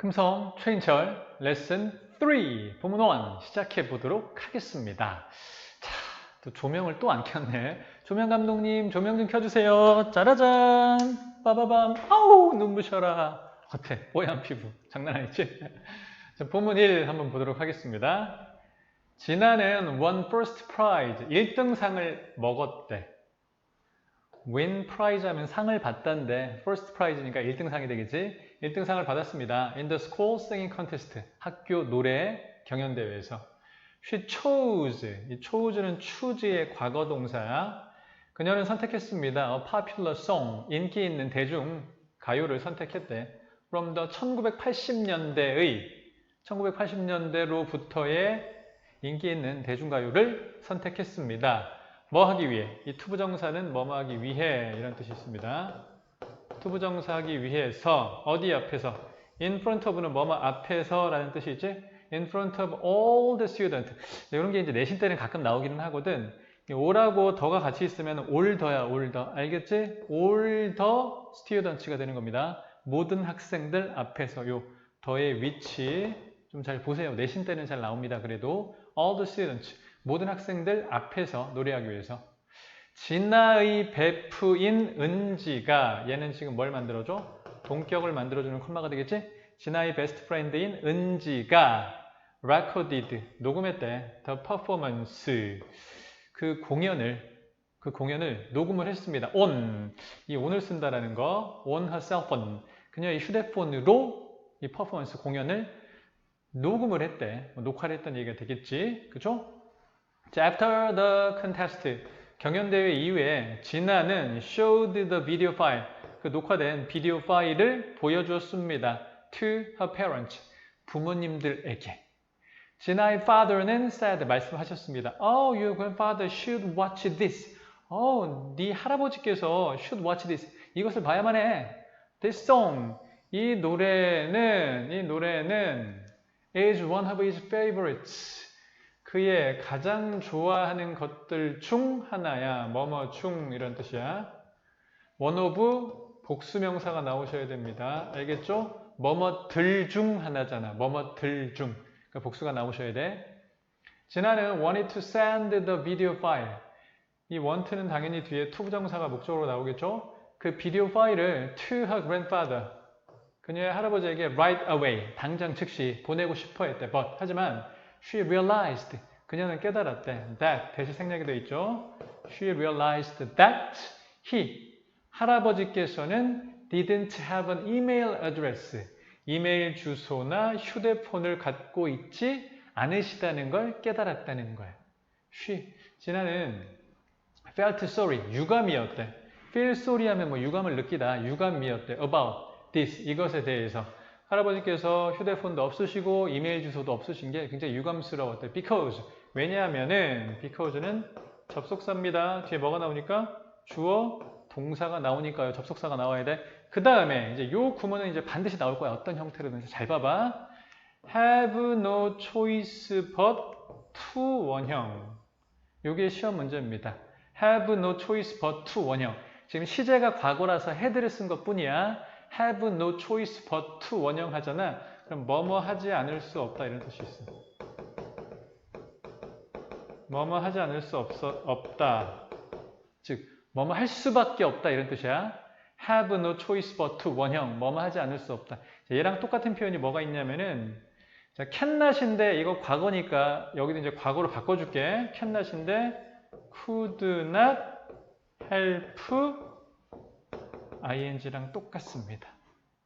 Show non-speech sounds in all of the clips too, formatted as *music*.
금성 최인철 레슨 3 부문 1 시작해 보도록 하겠습니다. 자, 또 조명을 또 안 켰네. 조명 감독님 조명 좀 켜주세요. 짜라잔 빠바밤 아우 눈부셔라. 어때? 뽀얀 피부 장난 아니지? 자, 부문 1 한번 보도록 하겠습니다. 진아는 won first prize 1등상을 먹었대. Win prize 하면 상을 받단데 first prize니까 1등상이 되겠지? 1등상을 받았습니다. in the school singing contest 학교 노래 경연대회에서 she chose 이 chose는 choose의 과거 동사야. 그녀는 선택했습니다. a popular song 인기 있는 대중 가요를 선택했대. from the 1980년대의 1980년대로부터의 인기 있는 대중가요를 선택했습니다. 뭐 하기 위해? 이 투부정사는 뭐뭐 하기 위해 이런 뜻이 있습니다. 투부정사 하기 위해서 어디 앞에서? in front of는 뭐뭐 앞에서 라는 뜻이 있지? in front of all the students 이런 게 이제 내신 때는 가끔 나오기는 하거든. 올하고 더가 같이 있으면 올더야 올더 알겠지? 올더 스튜던츠가 되는 겁니다. 모든 학생들 앞에서 요 더의 위치 좀 잘 보세요. 내신 때는 잘 나옵니다. 그래도 all the students 모든 학생들 앞에서 노래하기 위해서 진아의 베프인 은지가 얘는 지금 뭘 만들어줘? 동격을 만들어주는 콤마가 되겠지? 진아의 베스트 프렌드인 은지가 recorded 녹음했대 the performance 그 공연을 그 공연을 녹음을 했습니다. on 이 on을 쓴다라는 거 on her cell phone 그녀의 휴대폰으로 이 퍼포먼스 공연을 녹음을 했대. 뭐 녹화를 했던 얘기가 되겠지. 그죠? 자, after the contest 경연대회 이후에 진아는 showed the video file 그 녹화된 비디오 파일을 보여주었습니다. to her parents 부모님들에게 진아의 father는 said 말씀하셨습니다. Oh, your grandfather should watch this. Oh, 네 할아버지께서 should watch this. 이것을 봐야만 해. This song. 이 노래는 이 노래는 is one of his favorites. 그의 가장 좋아하는 것들 중 하나야. 뭐뭐 중 이런 뜻이야. of 복수명사가 나오셔야 됩니다. 알겠죠? 뭐뭐들 중 하나잖아. 뭐뭐들 중. 그러니까 복수가 나오셔야 돼. 진아는 wanted to send the video file. 이 want는 당연히 뒤에 to 부정사가 목적으로 나오겠죠? 그 비디오 파일을 to her grandfather. 그녀의 할아버지에게 right away, 당장 즉시 보내고 싶어 했대. But, 하지만 she realized, 그녀는 깨달았대. that, 대시 생략이 되어 있죠. She realized that he, 할아버지께서는 didn't have an email address. 이메일 주소나 휴대폰을 갖고 있지 않으시다는 걸 깨달았다는 거예요. she, 진아는 felt sorry, 유감이었대. feel sorry 하면 뭐 유감을 느끼다, 유감이었대. about this, 이것에 대해서. 할아버지께서 휴대폰도 없으시고 이메일 주소도 없으신 게 굉장히 유감스러웠대. because, 왜냐하면은 because는 접속사입니다. 뒤에 뭐가 나오니까? 주어, 동사가 나오니까요. 접속사가 나와야 돼. 그 다음에 이제 요 구문은 이제 반드시 나올 거야. 어떤 형태로든지 잘 봐봐. have no choice but to 원형. 요게 시험 문제입니다. have no choice but to 원형. 지금 시제가 과거라서 had를 쓴 것 뿐이야. Have no choice but to 원형 하잖아. 그럼 뭐뭐 하지 않을 수 없다 이런 뜻이 있어. 뭐뭐 하지 않을 수 없어, 없다. 즉, 뭐뭐 할 수밖에 없다 이런 뜻이야. have no choice but to 원형. 뭐뭐 하지 않을 수 없다. 자, 얘랑 똑같은 표현이 뭐가 있냐면은 자, cannot인데 이거 과거니까 여기도 이제 과거로 바꿔줄게. cannot인데 could not help ing랑 똑같습니다.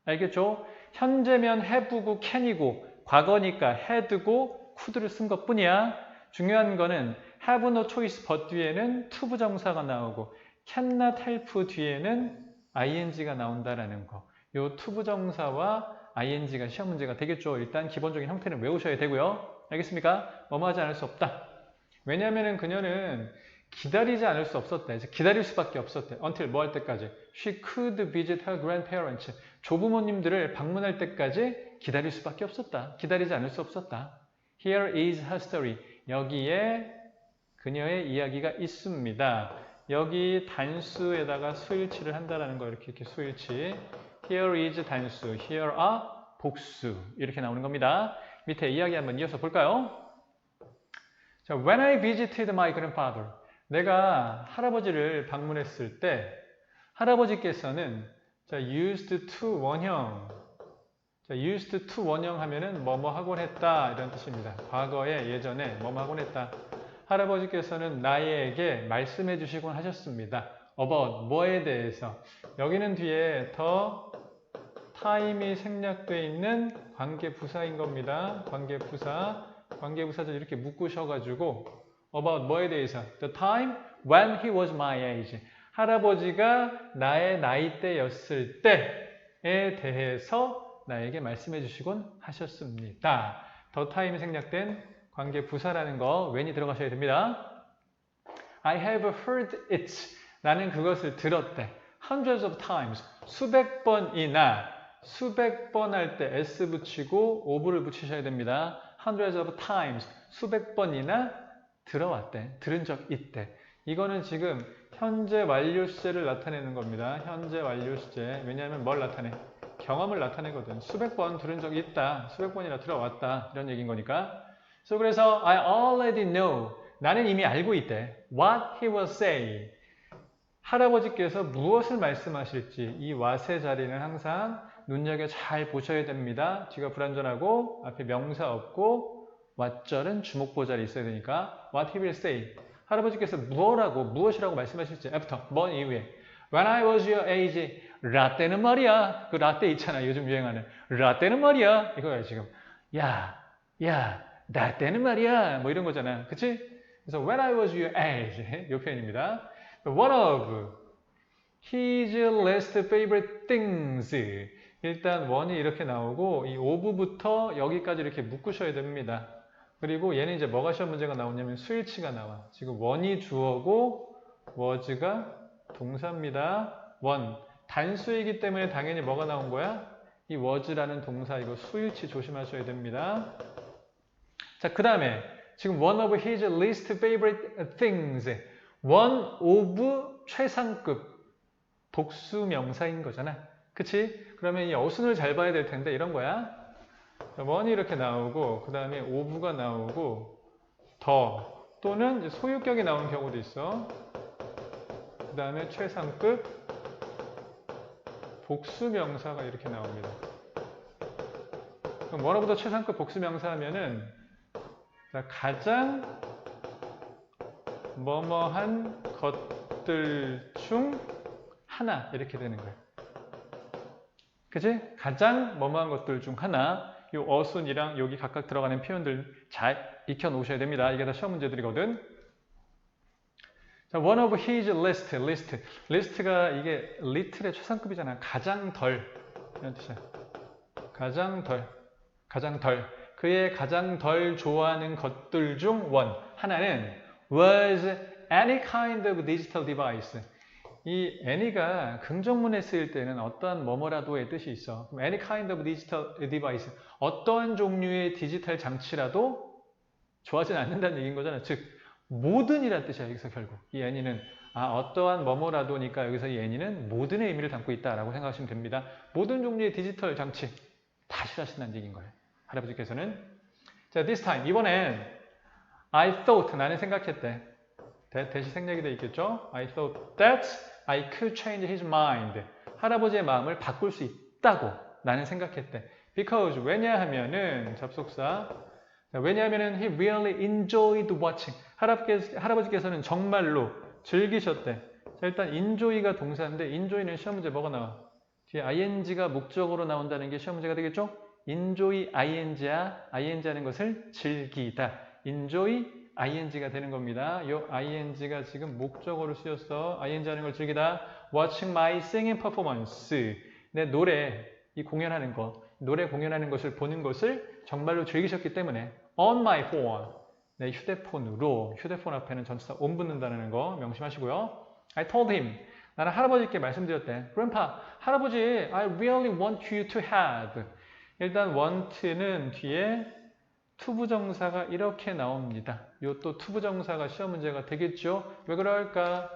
알겠죠? 현재면 have고 can이고 과거니까 had고 could를 쓴 것 뿐이야. 중요한 거는 have no choice but 뒤에는 to 부정사가 나오고 cannot help 뒤에는 ing가 나온다라는 거. 요 to 부정사와 ing가 시험 문제가 되겠죠. 일단 기본적인 형태는 외우셔야 되고요. 알겠습니까? 뭐뭐 하지 않을 수 없다. 왜냐하면 그녀는 기다리지 않을 수 없었대. 기다릴 수밖에 없었대. until 뭐 할 때까지? She could visit her grandparents. 조부모님들을 방문할 때까지 기다릴 수밖에 없었다. 기다리지 않을 수 없었다. Here is her story. 여기에 그녀의 이야기가 있습니다. 여기 단수에다가 수일치를 한다라는 거 이렇게 이렇게 수일치. Here is 단수. Here are 복수 이렇게 나오는 겁니다. 밑에 이야기 한번 이어서 볼까요? 자, when I visited my grandfather, 내가 할아버지를 방문했을 때 할아버지께서는 자, used to 원형 자, used to 원형 하면은 뭐뭐 하곤 했다 이런 뜻입니다. 과거에 예전에 뭐뭐 하곤 했다. 할아버지께서는 나에게 말씀해 주시곤 하셨습니다. about 뭐에 대해서 여기는 뒤에 더 타임이 생략되어 있는 관계 부사인 겁니다. 관계 부사 관계 부사절 이렇게 묶으셔 가지고 about 뭐에 대해서? The time when he was my age. 할아버지가 나의 나이대였을 때에 대해서 나에게 말씀해 주시곤 하셨습니다. 더 타임이 생략된 관계 부사라는 거 when이 들어가셔야 됩니다. I have heard it. 나는 그것을 들었대. Hundreds of times. 수백 번이나. 수백 번 할 때 s 붙이고 of를 붙이셔야 됩니다. hundreds of times. 수백 번이나 들어왔대. 들은 적 있대. 이거는 지금 현재 완료 시제를 나타내는 겁니다. 현재 완료 시제. 왜냐하면 뭘 나타내? 경험을 나타내거든. 수백 번 들은 적이 있다. 수백 번이나 들어왔다. 이런 얘기인 거니까. So 그래서 I already know. 나는 이미 알고 있대. What he will say. 할아버지께서 무엇을 말씀하실지 이 what의 자리는 항상 눈여겨 잘 보셔야 됩니다. 뒤가 불완전하고 앞에 명사 없고 왓절은 주목보자리 있어야 되니까 what he will say. 할아버지께서 무엇라고 무엇이라고 말씀하실지 after 뭔 이후에. When I was your age 라떼는 말이야. 그 라떼 있잖아 요즘 유행하는. 라떼는 말이야. 이거야 지금. 야 야 라떼는 말이야. 뭐 이런 거잖아 그치? 그래서 when I was your age *laughs* 요 표현입니다. One of his least favorite things? 일단 원이 이렇게 나오고 이 of부터 여기까지 이렇게 묶으셔야 됩니다. 그리고 얘는 이제 뭐가 시험 문제가 나오냐면 수일치가 나와. 지금 원이 주어고 was가 동사입니다. 원. 단수이기 때문에 당연히 뭐가 나온 거야? 이 was라는 동사 이거 수일치 조심하셔야 됩니다. 자, 그 다음에 지금 one of his least favorite things. one of 최상급 복수 명사인 거잖아. 그치? 그러면 이 어순을 잘 봐야 될 텐데 이런 거야. 원이 이렇게 나오고 그 다음에 오부가 나오고 더 또는 소유격이 나오는 경우도 있어. 그 다음에 최상급 복수 명사가 이렇게 나옵니다. 그럼 뭐로부터 최상급 복수 명사 하면은 가장 뭐뭐한 것들 중 하나 이렇게 되는 거예요. 그지? 가장 뭐뭐한 것들 중 하나 이 어순이랑 여기 각각 들어가는 표현들 잘 익혀 놓으셔야 됩니다. 이게 다 시험 문제들이거든. 자, one of his list, list. list가 이게 little의 최상급이잖아. 가장 덜. 이런 뜻이야. 가장 덜. 가장 덜. 그의 가장 덜 좋아하는 것들 중 one. 하나는 was any kind of digital device. 이 any가 긍정문에 쓰일 때는 어떠한 뭐뭐라도의 뜻이 있어. 그럼 any kind of digital device. 어떠한 종류의 디지털 장치라도 좋아하진 않는다는 얘기인 거잖아. 즉, 모든이란 뜻이야, 여기서 결국. 이 any는 아, 어떠한 뭐뭐라도니까 여기서 이 any는 모든의 의미를 담고 있다라고 생각하시면 됩니다. 모든 종류의 디지털 장치 다 싫어하신다는 얘기인 거예요. 할아버지께서는. 자, this time. 이번엔 I thought. 나는 생각했대. 대, 대시 생략이 돼 있겠죠? I thought that I could change his mind. 할아버지의 마음을 바꿀 수 있다고 나는 생각했대. Because 왜냐하면은 접속사 왜냐하면은 he really enjoyed watching. 할아버지께서, 할아버지께서는 정말로 즐기셨대. 자, 일단 enjoy가 동사인데 enjoy는 시험 문제 뭐가 나와? 뒤에 ing가 목적으로 나온다는 게 시험 문제가 되겠죠? enjoy ing야 ing 하는 것을 즐기다. enjoy ing가 되는 겁니다. 이 ing가 지금 목적어로 쓰였어. ing 하는 걸 즐기다. watching my singing performance. 내 노래, 이 공연하는 것, 노래 공연하는 것을 보는 것을 정말로 즐기셨기 때문에 on my phone. 내 휴대폰으로, 휴대폰 앞에는 전치사 on 붙는다는 거 명심하시고요. I told him. 나는 할아버지께 말씀드렸대. Grandpa, 할아버지, I really want you to have. 일단 want는 뒤에 투부정사가 이렇게 나옵니다. 요 또 투부정사가 시험 문제가 되겠죠? 왜 그럴까?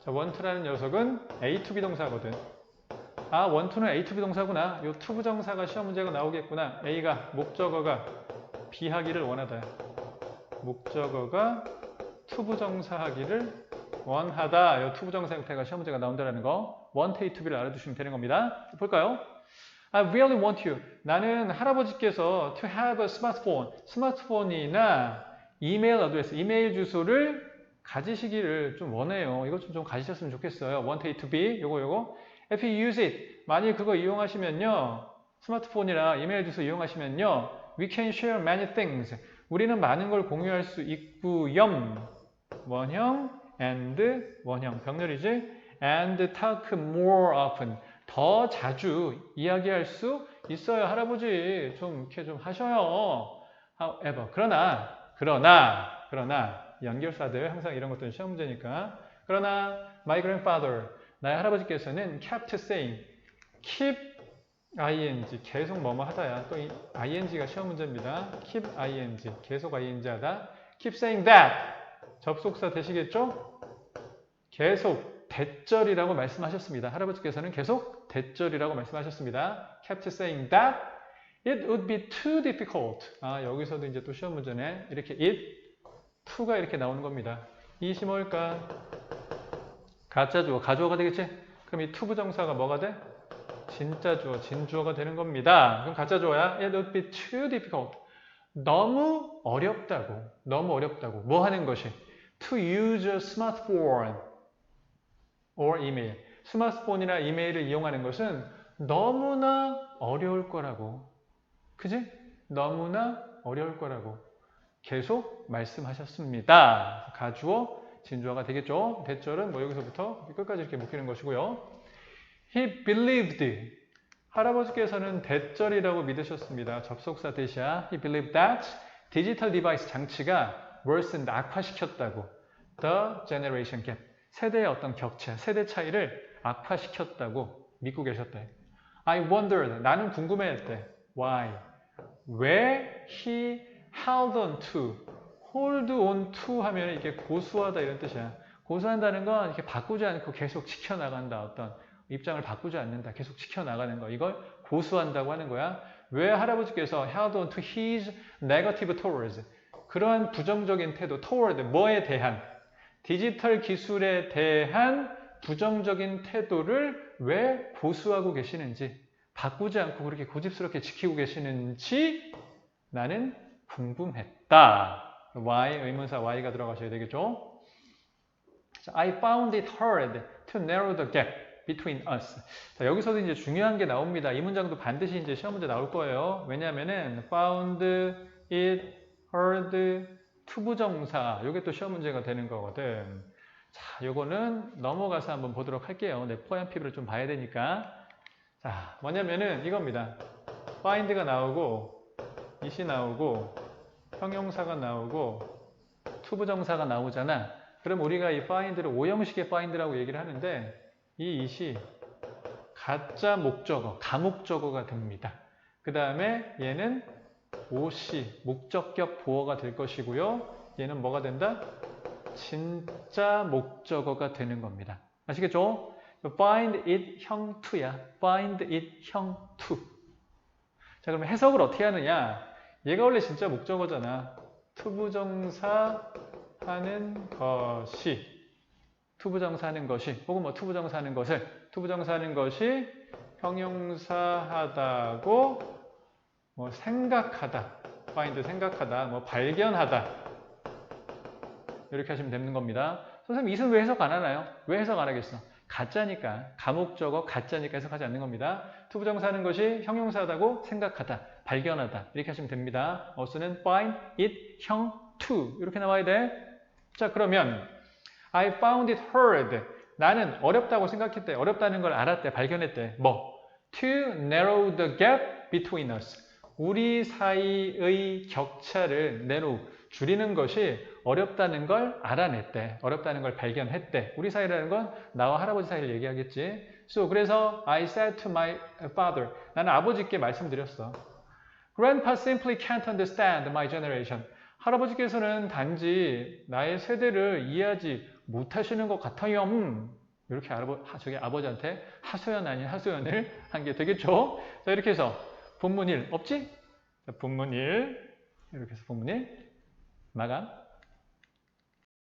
자, want라는 녀석은 A to B 동사거든. 아, 원투는 A to B 동사구나. 요 to 부정사가 시험 문제가 나오겠구나. A가 목적어가 B하기를 원하다. 목적어가 to 부정사 하기를 원하다. 요 to 부정사 형태가 시험 문제가 나온다는 거. to B를 알아두시면 되는 겁니다. 볼까요? I really want you. 나는 할아버지께서 to have a smartphone. 스마트폰이나 이메일 어드레스, 이메일 주소를 가지시기를 좀 원해요. 이것 좀, 좀 가지셨으면 좋겠어요. want A to B. 요거 요거. If you use it. 만일 그거 이용하시면요. 스마트폰이나 이메일 주소 이용하시면요. We can share many things. 우리는 많은 걸 공유할 수 있구염. 원형 and 원형 병렬이지. and talk more often. 더 자주 이야기할 수 있어요. 할아버지 좀 이렇게 좀 하셔요. however 그러나 그러나 그러나 연결사들 항상 이런 것들은 시험 문제니까 그러나 my grandfather 나의 할아버지께서는 kept saying keep ing 계속 뭐뭐 하다야 또 이 ing가 시험 문제입니다. keep ing 계속 ing 하다 keep saying that 접속사 되시겠죠? 계속 대절이라고 말씀하셨습니다. 할아버지께서는 계속 대절이라고 말씀하셨습니다. kept saying that it would be too difficult. 아, 여기서도 이제 또 시험 문제네. 이렇게 it, to가 이렇게 나오는 겁니다. 이시 뭘까? 가짜 주어, 가주어가 되겠지? 그럼 이 to 부정사가 뭐가 돼? 진짜 주어, 진주어가 되는 겁니다. 그럼 가짜 주어야 it would be too difficult. 너무 어렵다고, 너무 어렵다고. 뭐 하는 것이? To use a smartphone or email. 스마트폰이나 이메일을 이용하는 것은 너무나 어려울 거라고. 그지? 너무나 어려울 거라고 계속 말씀하셨습니다. 가주어, 진주어가 되겠죠. 대절은 뭐 여기서부터 끝까지 이렇게 묶이는 것이고요. He believed. 할아버지께서는 대절이라고 믿으셨습니다. 접속사 대시야. He believed that 디지털 디바이스 장치가 worsened 악화시켰다고. The generation gap. 세대의 어떤 격차, 세대 차이를 악화시켰다고 믿고 계셨대. I wondered. 나는 궁금해했대. Why? 왜 he held on to, hold on to 하면 이게 고수하다 이런 뜻이야. 고수한다는 건 이렇게 바꾸지 않고 계속 지켜나간다. 어떤 입장을 바꾸지 않는다. 계속 지켜나가는 거. 이걸 고수한다고 하는 거야. 왜 할아버지께서 held on to his negative towards 그러한 부정적인 태도, toward 뭐에 대한 디지털 기술에 대한 부정적인 태도를 왜 고수하고 계시는지 바꾸지 않고 그렇게 고집스럽게 지키고 계시는지 나는 궁금했다. why 의문사 why가 들어가셔야 되겠죠. 자, I found it hard to narrow the gap between us. 자, 여기서도 이제 중요한 게 나옵니다. 이 문장도 반드시 이제 시험 문제 나올 거예요. 왜냐하면은 found it hard 투부정사 이게 또 시험 문제가 되는 거거든. 자, 요거는 넘어가서 한번 보도록 할게요. 네, 포함 피부를 좀 봐야 되니까. 자, 뭐냐면은 이겁니다. find가 나오고 it이 나오고 형용사가 나오고 투부정사가 나오잖아. 그럼 우리가 이 find를 오형식의 find라고 얘기를 하는데 이 it이 가짜 목적어, 가목적어가 됩니다. 그 다음에 얘는 OC, 목적격 보어가 될 것이고요. 얘는 뭐가 된다? 진짜 목적어가 되는 겁니다. 아시겠죠? find it 형 to야. find it 형 to. 자, 그러면 해석을 어떻게 하느냐? 얘가 원래 진짜 목적어잖아. 투부정사 하는 것이 투부정사 하는 것이 혹은 뭐 투부정사 하는 것을 투부정사 하는 것이 형용사 하다고 뭐 생각하다 find 생각하다 뭐 발견하다 이렇게 하시면 되는 겁니다. 선생님 이승 왜 해석 안 하나요? 왜 해석 안 하겠어? 가짜니까 가목적어 가짜니까 해석하지 않는 겁니다. 투부정사 하는 것이 형용사다고 생각하다, 발견하다 이렇게 하시면 됩니다. 어수는 find it 형 to 이렇게 나와야 돼. 자 그러면 I found it hard. 나는 어렵다고 생각했대. 어렵다는 걸 알았대. 발견했대. 뭐? To narrow the gap between us. 우리 사이의 격차를 narrow, 줄이는 것이 어렵다는 걸 알아냈대. 어렵다는 걸 발견했대. 우리 사이라는 건 나와 할아버지 사이를 얘기하겠지. So, 그래서 I said to my father. 나는 아버지께 말씀드렸어. Grandpa simply can't understand my generation. 할아버지께서는 단지 나의 세대를 이해하지 못하시는 것 같아요. 음. 이렇게 아버, 하- 저기 아버지한테 하소연 아닌 하소연을 한 게 되겠죠? 자, 이렇게 해서 본문 1 없지? 자, 본문 1 이렇게 해서 본문 1 마감.